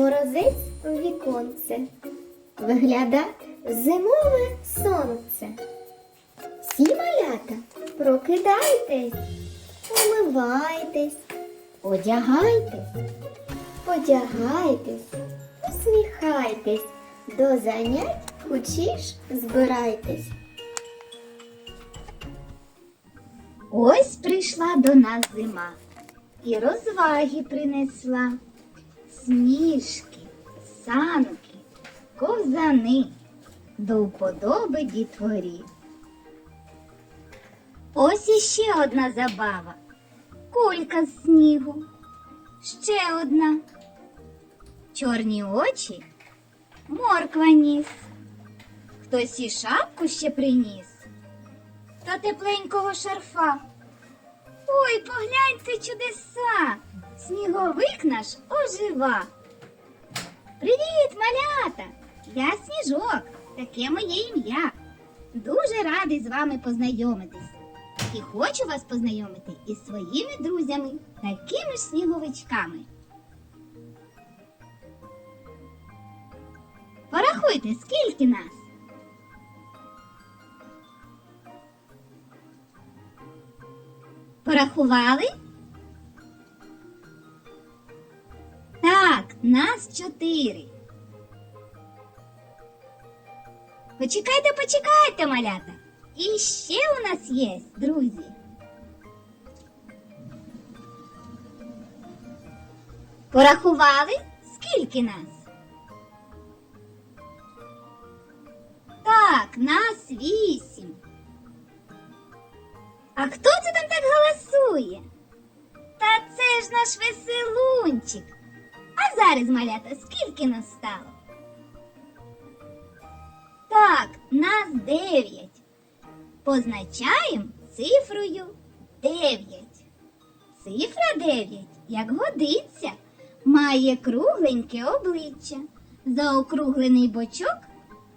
морозець у віконце, вигляда зимове сонце. Всі малята, прокидайтесь, умивайтесь, одягайтесь, одягайтесь, усміхайтесь, до занять учиш збирайтесь. Ось прийшла до нас зима і розваги принесла. Сніжки, санки, ковзани до вподоби дітворі. Ось іще одна забава. Кулька з снігу. Ще одна. Чорні очі, морква ніс. Хтось і шапку ще приніс та тепленького шарфа. Ой, погляньте чудеса! Сніговик наш ожива. Привіт, малята! Я сніжок, таке моє ім'я. Дуже радий з вами познайомитись. І хочу вас познайомити із своїми друзями, такими ж сніговичками. Порахуйте, скільки нас? Порахували? Так, нас чотири. Почекайте, почекайте, малята. І ще у нас є, друзі. Порахували? Скільки нас? Так, нас вісім. А хто це там так голосує? Та це ж наш веселунчик. А зараз, малята, скільки нас стало? Так, нас дев'ять. Позначаємо цифрою дев'ять. Цифра дев'ять, як годиться, має кругленьке обличчя, заокруглений бочок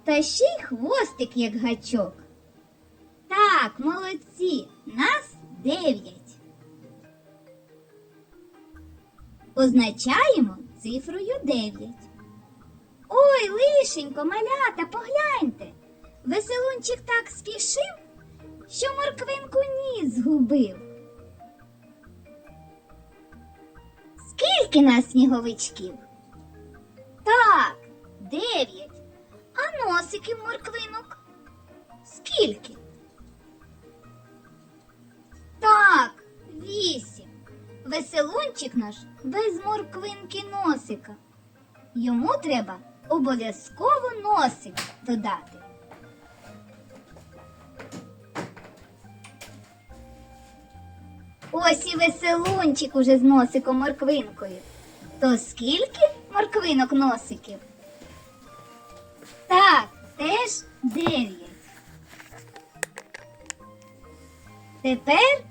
та ще й хвостик, як гачок. Так, молодці, нас дев'ять. Позначаємо цифрою дев'ять. Ой, лишенько, малята, погляньте. Веселунчик так спішив, що морквинку ніс згубив. Скільки нас сніговичків? Так, дев'ять. А носиків морквинок? Скільки? Веселунчик наш без морквинки носика. Йому треба обов'язково носик додати. Ось і веселунчик уже з носиком морквинкою. То скільки морквинок носиків? Так, теж дев'ять. Тепер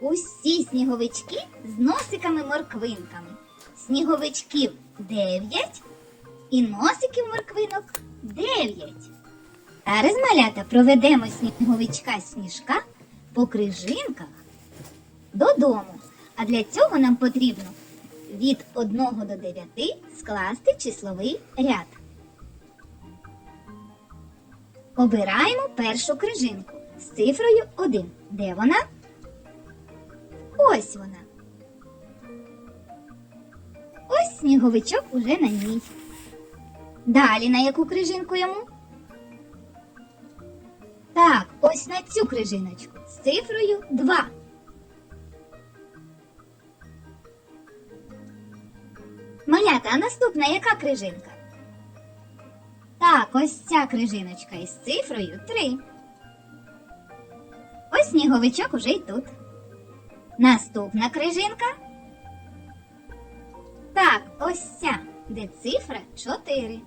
усі сніговички з носиками морквинками. Сніговичків дев'ять і носиків морквинок дев'ять. Зараз малята проведемо сніговичка сніжка по крижинках додому. А для цього нам потрібно від 1 до 9 скласти числовий ряд. Обираємо першу крижинку з цифрою 1. Де вона? Ось вона. Ось сніговичок уже на ній. Далі на яку крижинку йому? Так, ось на цю крижиночку з цифрою 2. Малята, а наступна яка крижинка? Так, ось ця крижиночка із цифрою 3. Ось сніговичок уже й тут. Наступна крижинка. Так, ось ця, де цифра 4.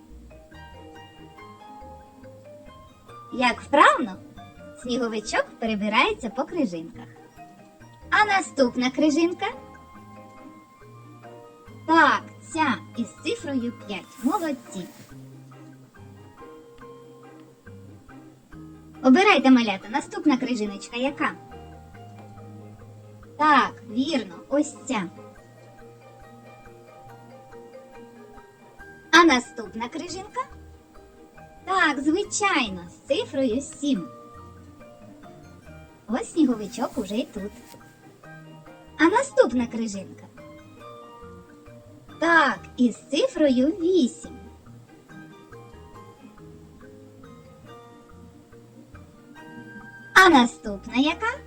Як вправно, сніговичок перебирається по крижинках. А наступна крижинка. Так, ця із цифрою 5. Молодці. Обирайте малята, наступна крижиночка яка? Вірно, ось ця. А наступна крижинка? Так, звичайно, з цифрою 7. Ось сніговичок уже й тут. А наступна крижинка? Так, із цифрою 8. А наступна яка?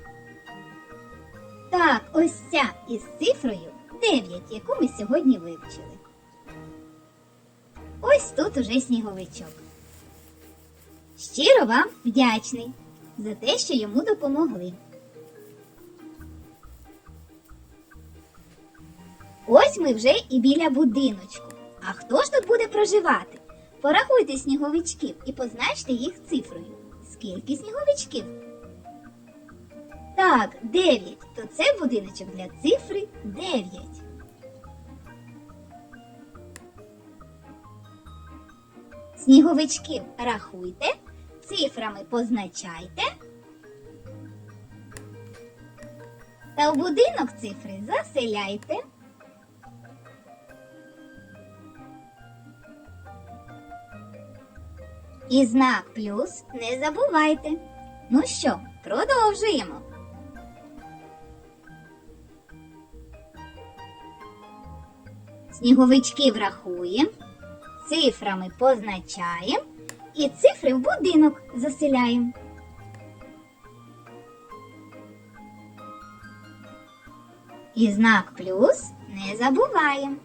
Так, ось ця із цифрою 9, яку ми сьогодні вивчили. Ось тут уже сніговичок. Щиро вам вдячний за те, що йому допомогли. Ось ми вже і біля будиночку. А хто ж тут буде проживати? Порахуйте сніговичків і позначте їх цифрою. Скільки сніговичків? Так, 9. То це будиночок для цифри 9. Сніговичків рахуйте, цифрами позначайте. Та в будинок цифри заселяйте. І знак плюс не забувайте. Ну що, продовжуємо. Сніговичків рахуємо, цифрами позначаємо і цифри в будинок заселяємо. І знак плюс не забуваємо.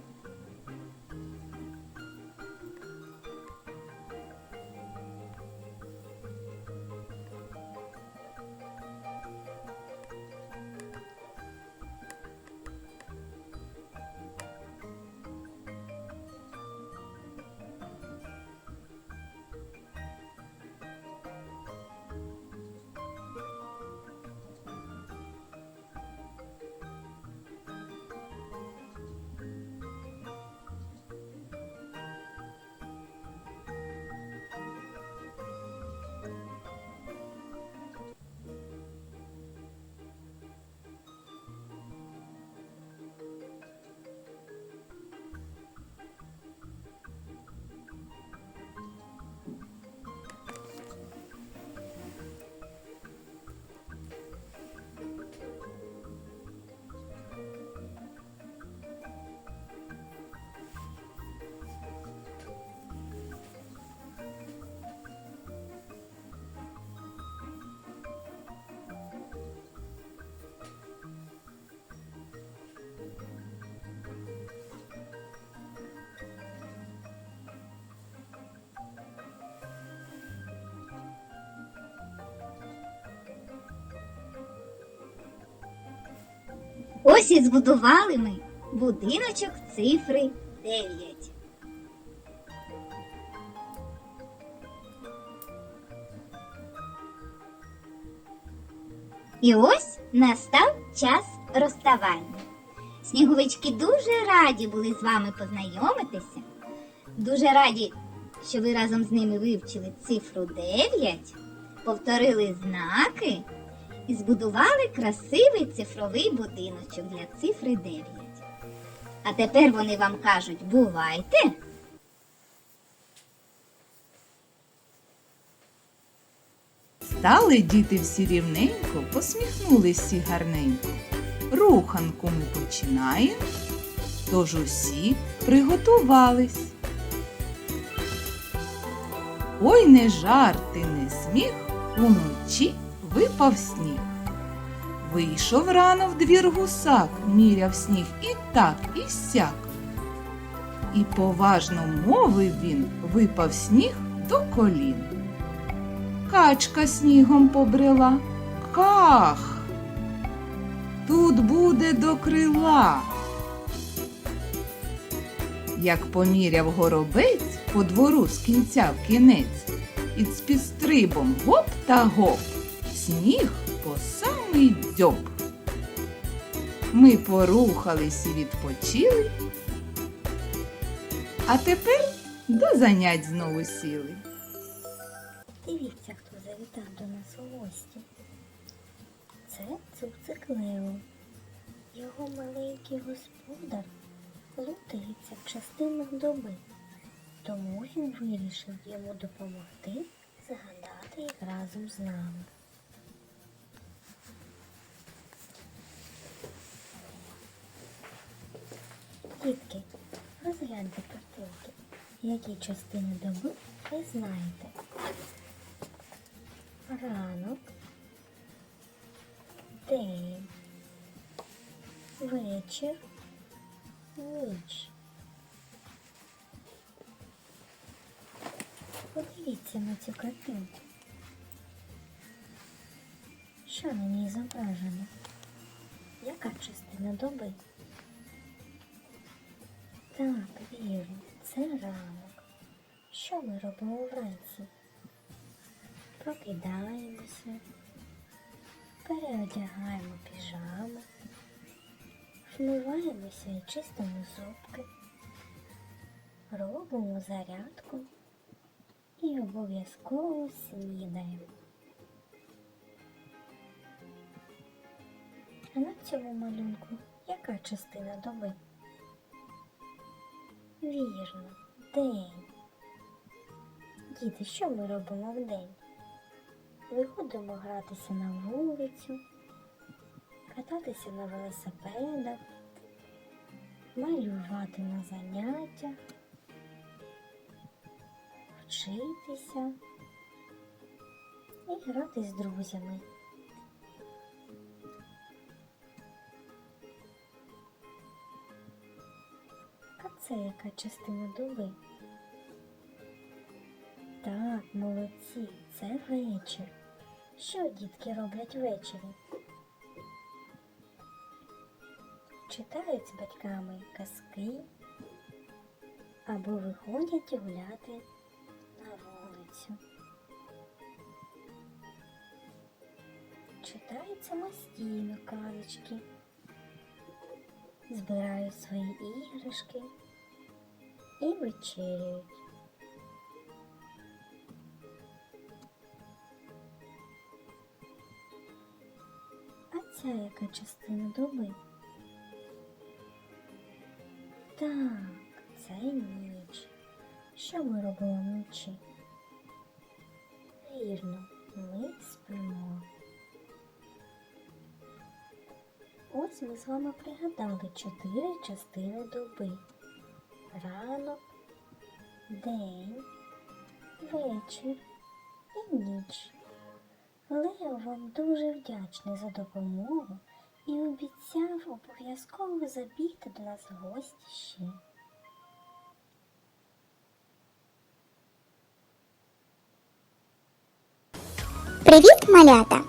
Ось і збудували ми будиночок цифри 9. І ось настав час розставання. Сніговички дуже раді були з вами познайомитися. Дуже раді, що ви разом з ними вивчили цифру 9, повторили знаки і збудували красивий цифровий будиночок для цифри 9. А тепер вони вам кажуть бувайте. Стали діти всі рівненько, посміхнулись всі гарненько. Руханку ми починаємо, тож усі приготувались. Ой, не жарти, не сміх, уночі випав сніг. Вийшов рано в двір гусак, міряв сніг і так, і сяк. І поважно мовив він, випав сніг до колін. Качка снігом побрела. Ках. Тут буде до крила. Як поміряв горобець по двору з кінця в кінець, і з підстрибом гоп та гоп, сніг по самий дзьоб. Ми порухались і відпочили, а тепер до занять знову сіли. Дивіться, хто завітав до нас у гості. Це цуцик Лео. Його маленький господар плутається в частинах доби. Тому він вирішив йому допомогти загадати їх разом з нами. Дітки, розгляньте картинки. Які частини доби ви знаєте? Ранок, день, вечір, ніч. Подивіться на цю картинку. Що на ній зображено? Яка частина доби? Так, вірно, це ранок. Що ми робимо вранці? Прокидаємося, переодягаємо піжами, вмиваємося і чистимо зубки, робимо зарядку і обов'язково снідаємо. А на цьому малюнку яка частина доби? Вірно, день. Діти, що ми робимо вдень? Виходимо гратися на вулицю, кататися на велосипедах, малювати на заняттях, вчитися і грати з друзями. Це яка частина доби? Так, молодці, це вечір. Що дітки роблять ввечері? Читають з батьками казки або виходять гуляти на вулицю. Читають самостійно казочки, збирають свої іграшки і вечеряють. А ця яка частина доби? Так, це ніч. Що ми робимо вночі? Вірно, ми спимо. Ось ми з вами пригадали чотири частини доби. Ранок, день, вечір і ніч. Лео вам дуже вдячний за допомогу і обіцяв обов'язково забігти до нас в гості ще. Привіт, малята!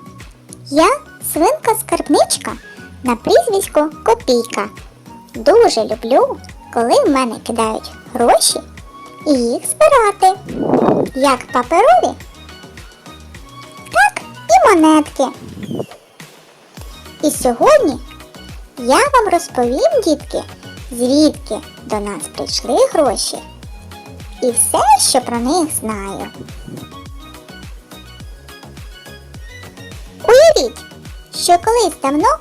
Я свинка скарбничка на прізвисько Копійка. Дуже люблю, коли в мене кидають гроші і їх збирати. Як паперові, так і монетки. І сьогодні я вам розповім, дітки, звідки до нас прийшли гроші і все, що про них знаю. Уявіть, що колись давно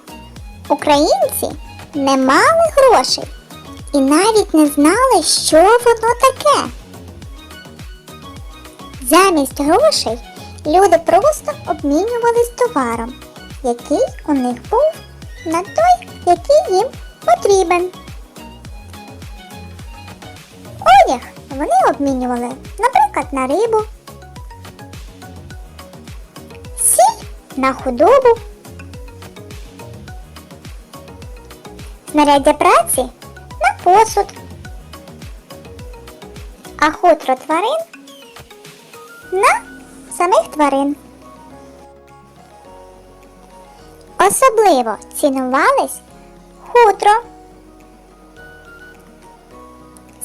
українці не мали грошей і навіть не знали, що воно таке. Замість грошей люди просто обмінювались товаром, який у них був на той, який їм потрібен. Одяг вони обмінювали, наприклад, на рибу, сіль на худобу, знаряддя праці посуд, а хутро тварин на самих тварин. Особливо цінувались хутро,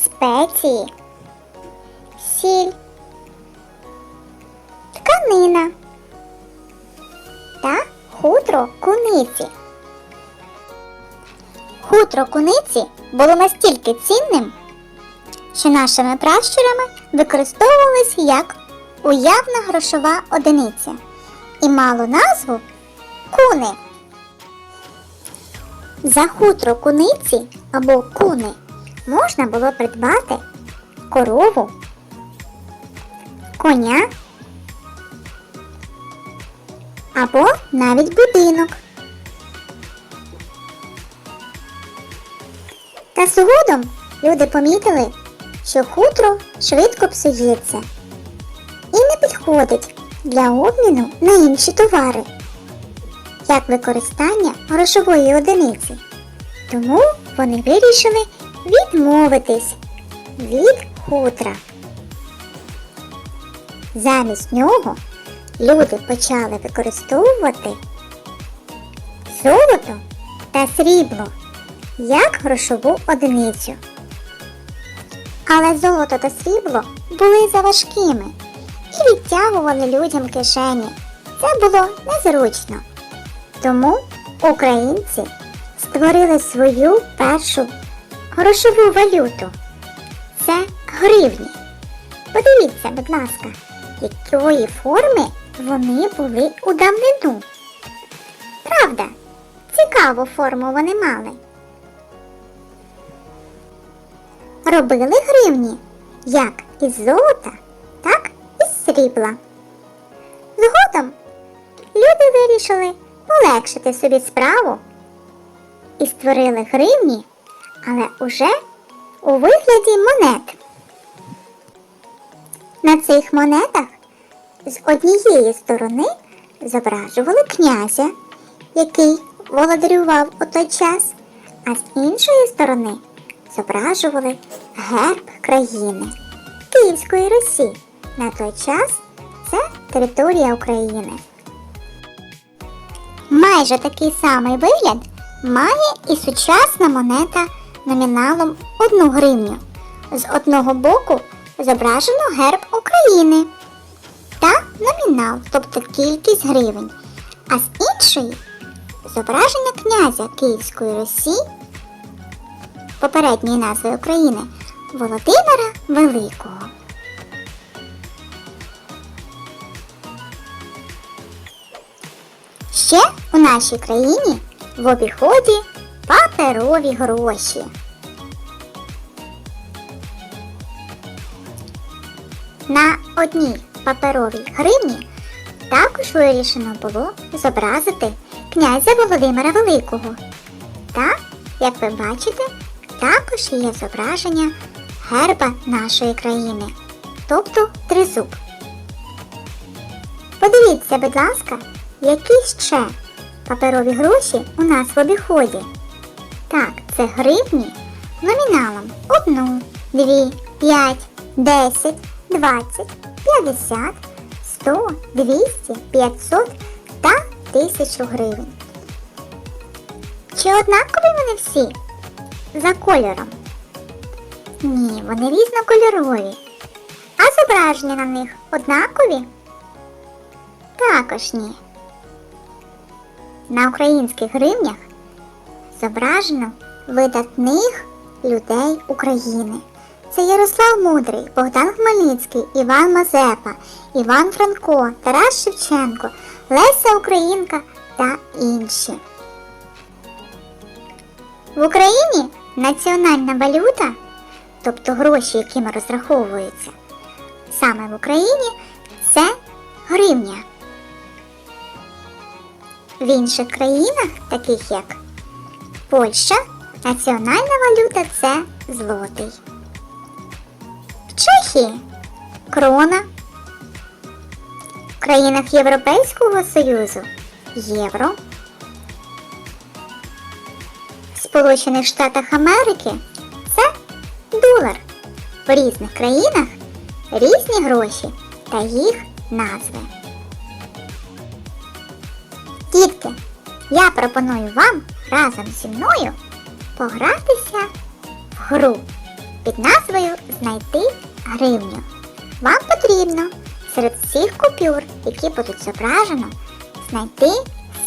спеції, сіль, тканина та хутро куниці. Хутро куниці було настільки цінним, що нашими пращурами використовувались як уявна грошова одиниця і мало назву куни. За хутро куниці або куни можна було придбати корову, коня або навіть будинок. Згодом люди помітили, що хутро швидко псується і не підходить для обміну на інші товари, як використання грошової одиниці. Тому вони вирішили відмовитись від хутра. Замість нього люди почали використовувати золото та срібло як грошову одиницю. Але золото та срібло були заважкими і відтягували людям кишені. Це було незручно. Тому українці створили свою першу грошову валюту. Це гривні. Подивіться, будь ласка, якої форми вони були у давнину. Правда, цікаву форму вони мали. Робили гривні як із золота, так і з срібла. Згодом люди вирішили полегшити собі справу і створили гривні, але уже у вигляді монет. На цих монетах з однієї сторони зображували князя, який володарював у той час, а з іншої сторони зображували герб країни Київської Русі. На той час це територія України. Майже такий самий вигляд має і сучасна монета номіналом 1 гривню. З одного боку зображено герб України та номінал, тобто кількість гривень, а з іншої зображення князя Київської Русі, попередньої назви України Володимира Великого. Ще у нашій країні в обіході паперові гроші. На одній паперовій гривні також вирішено було зобразити князя Володимира Великого. Та, як ви бачите, також є зображення герба нашої країни, тобто тризуб. Подивіться, будь ласка, які ще паперові гроші у нас в обіході. Так, це гривні номіналом 1, 2, 5, 10, 20, 50, 100, 200, 500 та 1000 гривень. Чи однакові вони всі? За кольором? Ні, вони різнокольорові. А зображення на них однакові? Також ні. На українських гривнях зображено видатних людей України. Це Ярослав Мудрий, Богдан Хмельницький, Іван Мазепа, Іван Франко, Тарас Шевченко, Леся Українка та інші. В Україні національна валюта, тобто гроші, якими розраховуються, саме в Україні це гривня. В інших країнах, таких як Польща, національна валюта це злотий. В Чехії крона. В країнах Європейського Союзу євро. Сполучених Штатах Америки це долар. В різних країнах різні гроші та їх назви. Дітки, я пропоную вам разом зі мною погратися в гру під назвою Знайти гривню. Вам потрібно серед всіх купюр, які будуть зображено, знайти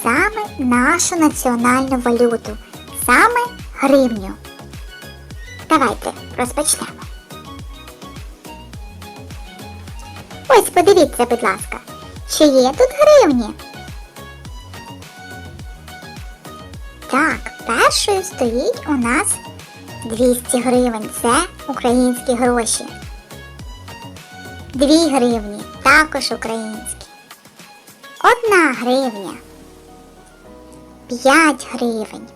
саме нашу національну валюту, саме гривню. Давайте розпочнемо. Ось подивіться, будь ласка, чи є тут гривні? Так, першою стоїть у нас 200 гривень. Це українські гроші. Дві гривні також українські. Одна гривня. П'ять гривень.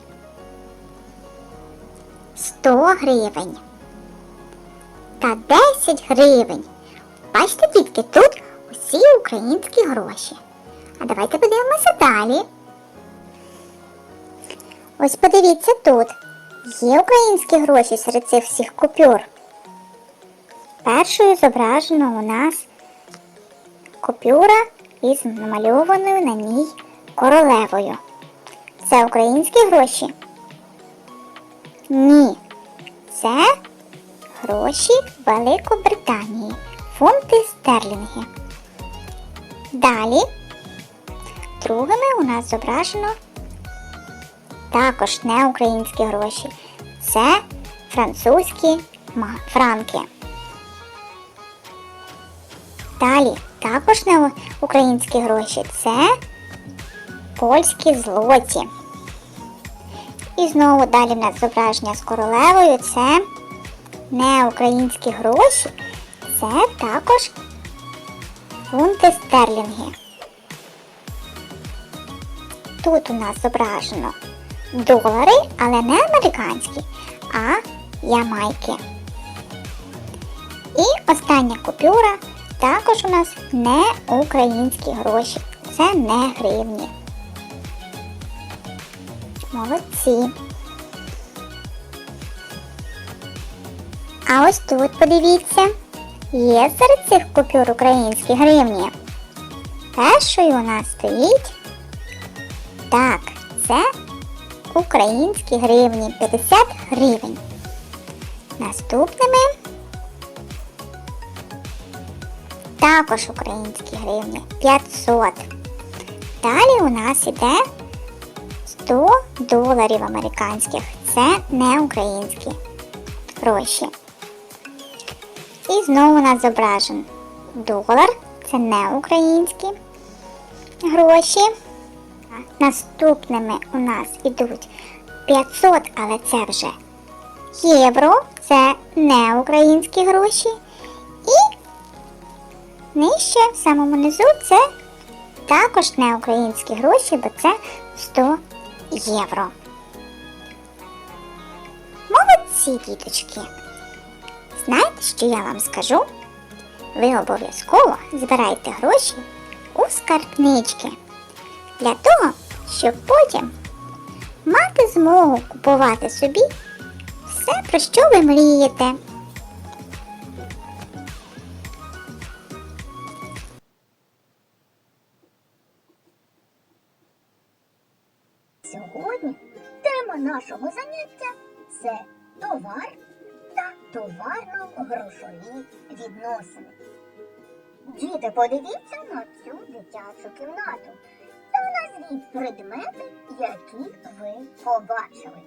Сто гривень. Та десять гривень. Бачите, дітки, тут усі українські гроші. А давайте подивимося далі. Ось подивіться тут. Є українські гроші серед цих всіх купюр. Першою зображено у нас купюра із намальованою на ній королевою. Це українські гроші? Ні. Це гроші Великобританії. Фунти стерлінги. Далі другими у нас зображено також не українські гроші. Це французькі франки. Далі також не українські гроші. Це польські злоті. І знову далі в нас зображення з королевою. Це не українські гроші. Це також фунти стерлінги. Тут у нас зображено долари, але не американські, а ямайки. І остання купюра також у нас не українські гроші. Це не гривні. Молодці. А ось тут подивіться. Є серед цих купюр українські гривні. Першою у нас стоїть. Так, це українські гривні 50 гривень. Наступними також українські гривні 500. Далі у нас іде 100 доларів американських. Це не українські гроші. І знову у нас зображен долар. Це не українські гроші. Наступними у нас ідуть 500, але це вже євро, це не українські гроші. І нижче, в самому низу, це також не українські гроші, бо це 100 євро. Молодці, діточки! Знаєте, що я вам скажу? Ви обов'язково збирайте гроші у скарбнички для того, щоб потім мати змогу купувати собі все, про що ви мрієте. Сьогодні тема нашого заняття це товар та товарно-грошові відносини. Діти, подивіться на цю дитячу кімнату та назвіть предмети, які ви побачили.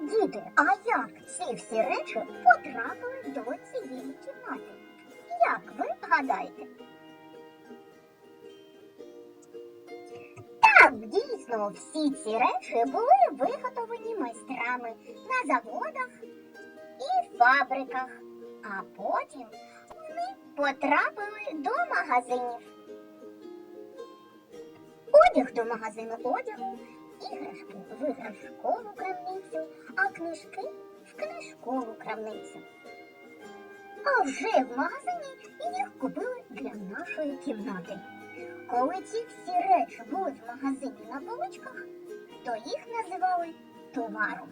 Діти, а як ці всі речі потрапили до цієї кімнати? Як ви гадаєте? Так, дійсно, всі ці речі були виготовлені майстрами на заводах і фабриках, а потім вони потрапили до магазинів. Одяг до магазину одягу, іграшки в іграшкову крамницю, а книжки в книжкову крамницю. А вже в магазині їх купили для нашої кімнати. Коли ці всі речі були в магазині на поличках, то їх називали товаром.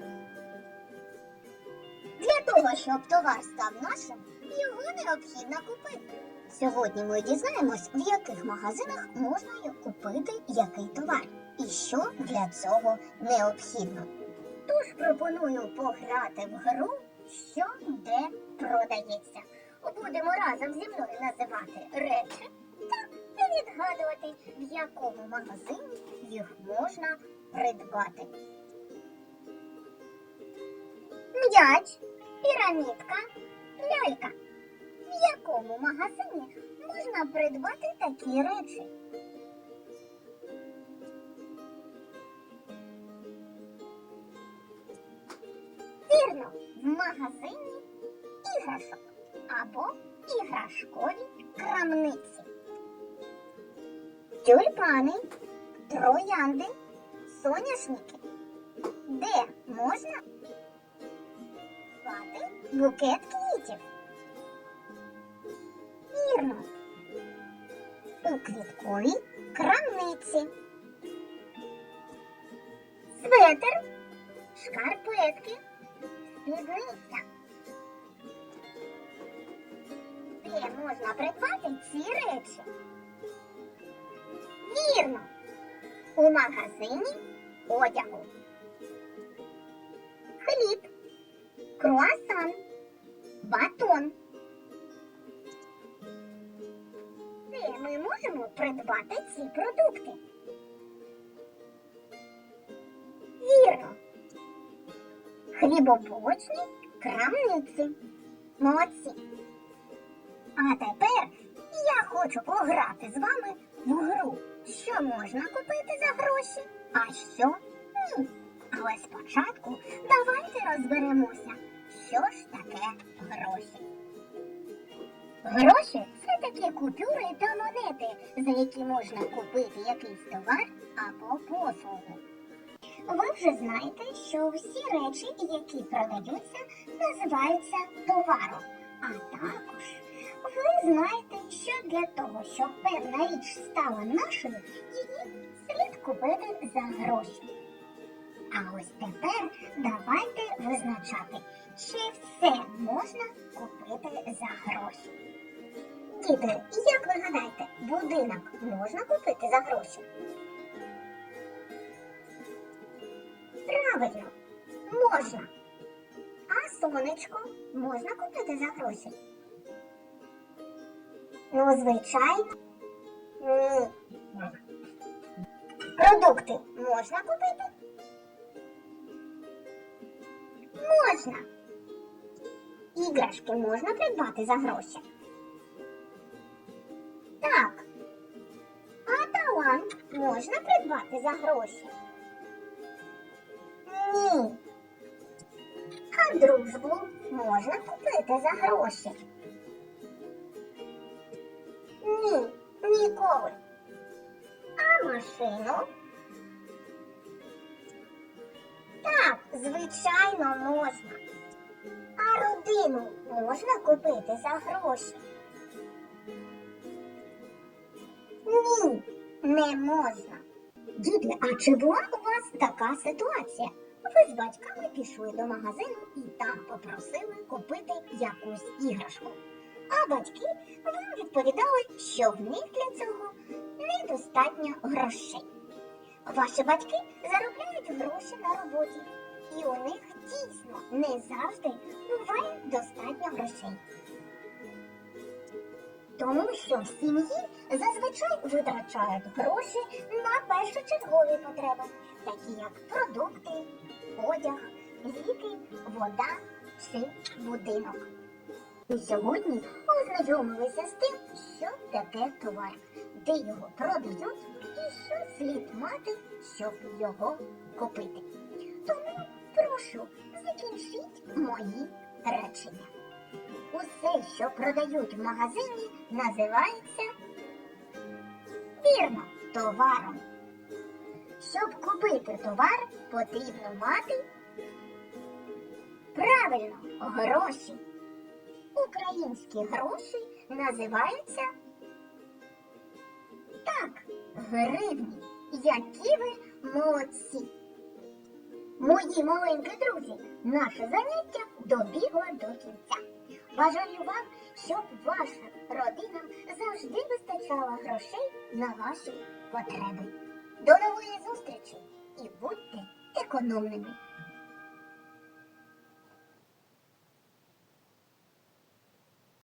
Для того, щоб товар став нашим, його необхідно купити. Сьогодні ми дізнаємось, в яких магазинах можна купити який товар і що для цього необхідно. Тож пропоную пограти в гру, що де продається. Будемо разом зі мною називати речі та відгадувати, в якому магазині їх можна придбати. М'яч, пірамідка, лялька. В якому магазині можна придбати такі речі? Вірно, в магазині іграшок або іграшкові крамниці. Тюльпани, троянди, соняшники. Де можна придбати букет квітів? Вірно. У квітковій крамниці. Светер, шкарпетки, спідниця. Де можна придбати ці речі? Вірно. У магазині одягу. Хліб, круасан, батон. Де ми можемо придбати ці продукти? Вірно. Хлібобулочні крамниці. Молодці. А тепер я хочу пограти з вами в гру, що можна купити за гроші, а що ні. Але спочатку давайте розберемося, що ж таке гроші. Гроші це такі купюри та монети, за які можна купити якийсь товар або послугу. Ви вже знаєте, що всі речі, які продаються, називаються товаром. А також ви знаєте, що для того, щоб певна річ стала нашою, її слід купити за гроші. А ось тепер давайте визначати, чи все можна купити за гроші. Діти, як ви гадаєте, будинок можна купити за гроші? Правильно, можна. А сонечко можна купити за гроші? Ну, звичайно. Ні. Продукти можна купити? Можна. Іграшки можна придбати за гроші? Так. А талант можна придбати за гроші? Ні. А дружбу можна купити за гроші? Ні, ніколи. А машину? Так, звичайно, можна. А родину можна купити за гроші? Ні, не можна. Діти, а чи була у вас така ситуація? Ви з батьками пішли до магазину і там попросили купити якусь іграшку. А батьки вам відповідали, що в них для цього недостатньо грошей. Ваші батьки заробляють гроші на роботі, і у них дійсно не завжди буває достатньо грошей. Тому що в сім'ї зазвичай витрачають гроші на першочергові потреби, такі як продукти, одяг, ліки, вода чи будинок. І сьогодні ознайомилися з тим, що таке товар, де його продають і що слід мати, щоб його купити. Тому прошу, закінчіть мої речення. Усе, що продають в магазині, називається вірно товаром. Щоб купити товар, потрібно мати правильно гроші. Українські гроші називаються так, гривні. Які ви молодці! Мої маленькі друзі, наше заняття добігло до кінця. Бажаю вам, щоб ваша родина завжди вистачала грошей на ваші потреби. До нової зустрічі і будьте економними!